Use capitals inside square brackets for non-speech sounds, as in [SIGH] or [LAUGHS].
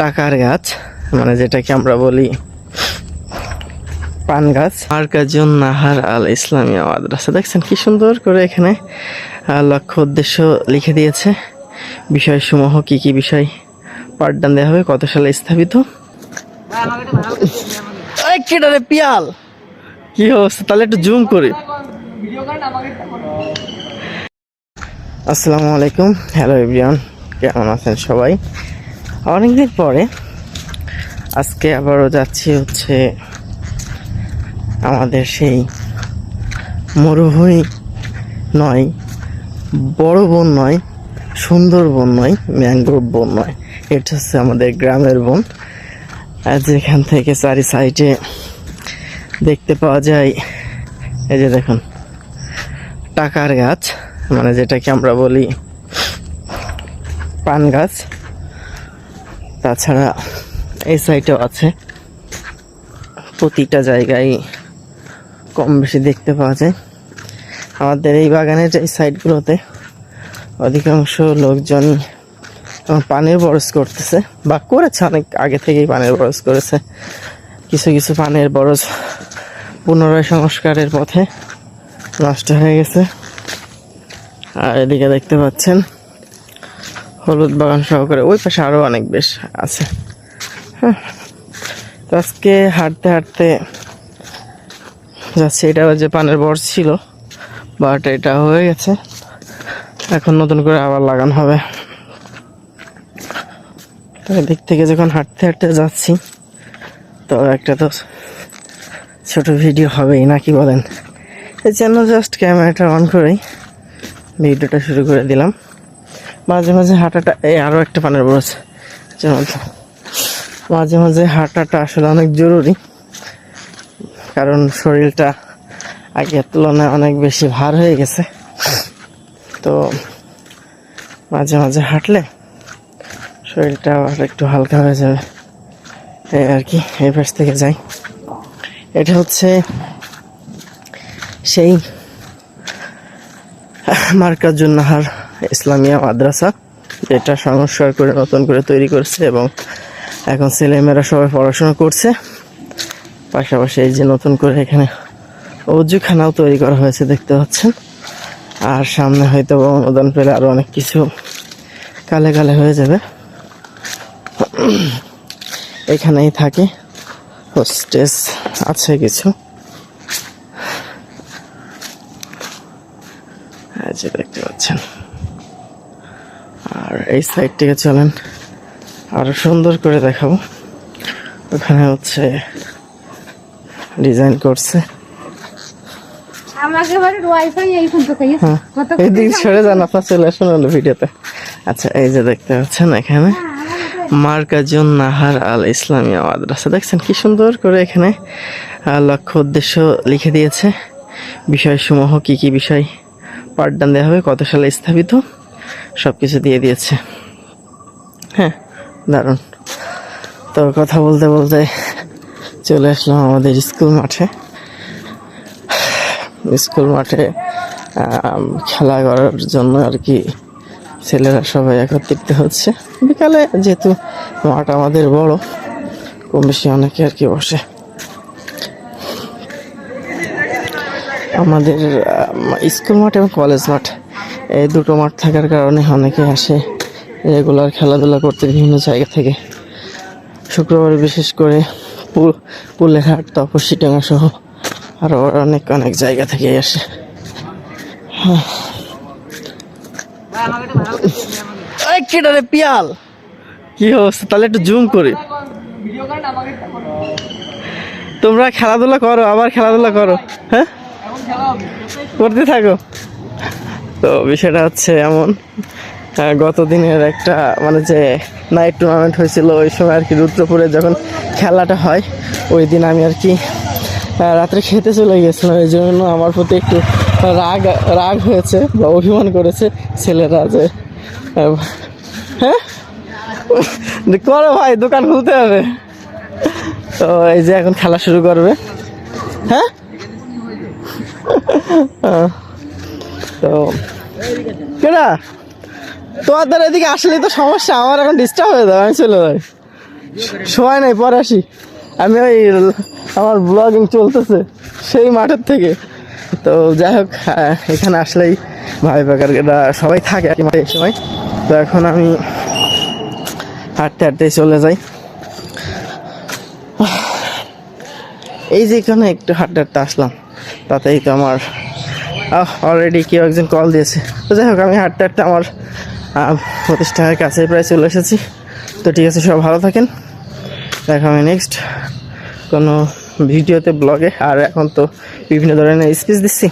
টাকার গাছ মানে যেটাকে আমরা বলি পান গাছ। আর মার্কাজুন নাহার আল ইসলামিয়া মাদ্রাসা। দেখছেন কি সুন্দর করে এখানে লক্ষ্য উদ্দেশ্য লিখে দিয়েছে। বিষয়সমূহ কি কি বিষয় পাঠদান দেওয়া হবে, কত সালে স্থাপিত? পিয়াল! কি অবস্থা? তাহলে একটু জুম করি। আসসালামু আলাইকুম। হ্যালো এভরিওয়ান, কেমন আছেন সবাই? অনেকদিন পরে আজকে আবারও যাচ্ছি হচ্ছে আমাদের সেই মরুভূমি নয়, বড় বন নয়, সুন্দর বন নয়, ম্যানগ্রোভ বন নয়। এটা হচ্ছে আমাদের গ্রামের বন। যেখান থেকে চারি সাইডে দেখতে পাওয়া যায়, এই যে দেখুন, টাকার গাছ মানে যেটাকে আমরা বলি পান গাছ। তাছাড়া এই সাইডেও আছে। প্রতিটা জায়গায় কম বেশি দেখতে পাওয়া যায়। আমাদের এই বাগানের এই সাইডগুলোতে অধিকাংশ লোকজন পানির বরজ করতেছে বা করেছে, অনেক আগে থেকেই পানের বরস করেছে। কিছু কিছু পানের বরজ পুনরায় সংস্কারের পথে নষ্ট হয়ে গেছে। আর এদিকে দেখতে পাচ্ছেন হলুদ বাগান সহকারে। ওই পাশে আরও অনেক বেশ আছে। হ্যাঁ। তো আজকে হাঁটতে হাঁটতে যাচ্ছে। এটা যে পানের বর ছিল, বাট এটা হয়ে গেছে। এখন নতুন করে আবার লাগানো হবে। তো এদিক থেকে যখন হাঁটতে হাঁটতে যাচ্ছি, তো একটা তো ছোট ভিডিও হবেই নাকি বলেন? এই জন্য জাস্ট ক্যামেরাটা অন করেই ভিডিওটা শুরু করে দিলাম। মাঝে মাঝে হাঁটাটা, এই আরও একটা পানের বরস যেমন, মাঝে মাঝে হাঁটাটা আসলে অনেক জরুরি, কারণ শরীরটা আগের তুলনায় অনেক বেশি ভার হয়ে গেছে। তো মাঝে মাঝে হাঁটলে শরীরটা আর একটু হালকা হয়ে যাবে। এই আর কি, এই পাশ থেকে যাই। এটা হচ্ছে সেই মার্কাজুন্নাহার ইসলামিয়া মাদ্রাসা যেটা সংস্কার করে, নতুন করে তৈরি করছে এবং এখন ছেলেমেয়েরা সবাই পড়াশোনা করছে। পাশাপাশি এই যে নতুন করে এখানে অজুখানাও তৈরি করা হয়েছে, দেখতে পাচ্ছেন। আর সামনে হয়তো অনুদান পেলে আরও অনেক কিছু কালে কালে হয়ে যাবে। এখানেই থাকে। হোস্টেস আছে কিছু। দেখতে পাচ্ছেন। এই সাইড থেকে চলেন। আরও সুন্দর করে দেখাবো। ওখানে হচ্ছে ডিজাইন করছে। খাইয়ে হ্যাঁ সরে যান আপনার চলে আসুন ভিডিওতে। আচ্ছা এই যে দেখতে পাচ্ছেন এখানে। মার্কাজুন নাহার আল ইসলামিয়া মাদ্রাসা। দেখছেন কি সুন্দর করে এখানে লক্ষ্য উদ্দেশ্য লিখে দিয়েছে। বিষয়সমূহ কি কি বিষয় পাঠদান দেওয়া হবে কত সালে স্থাপিত সব কিছু দিয়ে দিয়েছে। হ্যাঁ দারুণ। তো কথা বলতে বলতে চলে আসলাম আমাদের স্কুল মাঠে। স্কুল মাঠে খেলা করার জন্য আর কি ছেলেরা সবাই একত্রিত হচ্ছে। বিকালে যেহেতু মাঠ আমাদের বড়, কম বেশি অনেকে আর কি বসে। আমাদের স্কুল মাঠ এবং কলেজ মাঠ এই দুটো মাঠ থাকার কারণে অনেকে আসে রেগুলার খেলাধুলা করতে বিভিন্ন জায়গা থেকে। শুক্রবার বিশেষ করে পুল পুলেরহাট তপসিডাঙ্গা সহ আরও অনেক অনেক জায়গা থেকে আসে। রে পিয়াল। কি অবস্থা? তাহলে একটু জুম করি। তোমরা খেলাধুলা করো, আবার খেলাধুলা করো হ্যাঁ? করতে থাকো। তো বিষয়টা হচ্ছে এমন গত দিনের একটা মানে যে নাইট টুর্নামেন্ট হয়েছিল, ওই সময় আর কি রুদ্রপুরে যখন খেলাটা হয়, ওই দিন আমি আর কি রাত্রে খেতে চলে গেছিলাম। এই জন্য আমার প্রতি একটু রাগ রাগ হয়েছে বা অভিমান করেছে ছেলেরা যে হ্যাঁ? [LAUGHS] করো ভাই, দোকান খুলতে হবে। তো এই যে এখন খেলা শুরু করবে। হ্যাঁ? [LAUGHS] তো কেডা? তোমাদের এদিকে আসলে তো সমস্যা আমার এখন ডিস্টার্ব হয়ে যাবে আমি চলে যাই। সময় নাই পরে আসি। আমি ওই আমার ব্লগিং চলতেছে সেই মাঠের থেকে। তো যাই হোক আহ, এখানে আসলেই ভাই বেকাররা সবাই থাকে আর কি মাঠে সময়। তো এখন আমি হাঁটতে হাঁটতে চলে যাই। এই যে এখানে একটু হাঁটতে হাঁটতে আসলাম তাতেই তো আমার অলরেডি কেউ একজন কল দিয়েছে। তো যাই হোক, আমি হাঁটতে হাঁটতে আমার প্রতিষ্ঠানের কাছে প্রায় চলে এসেছি। তো ঠিক আছে সব ভালো থাকেন। দেখা হবে নেক্সট কোনো ভিডিওতে ব্লগে আর এখন তো বিভিন্ন ধরনের স্পিচ দিচ্ছি।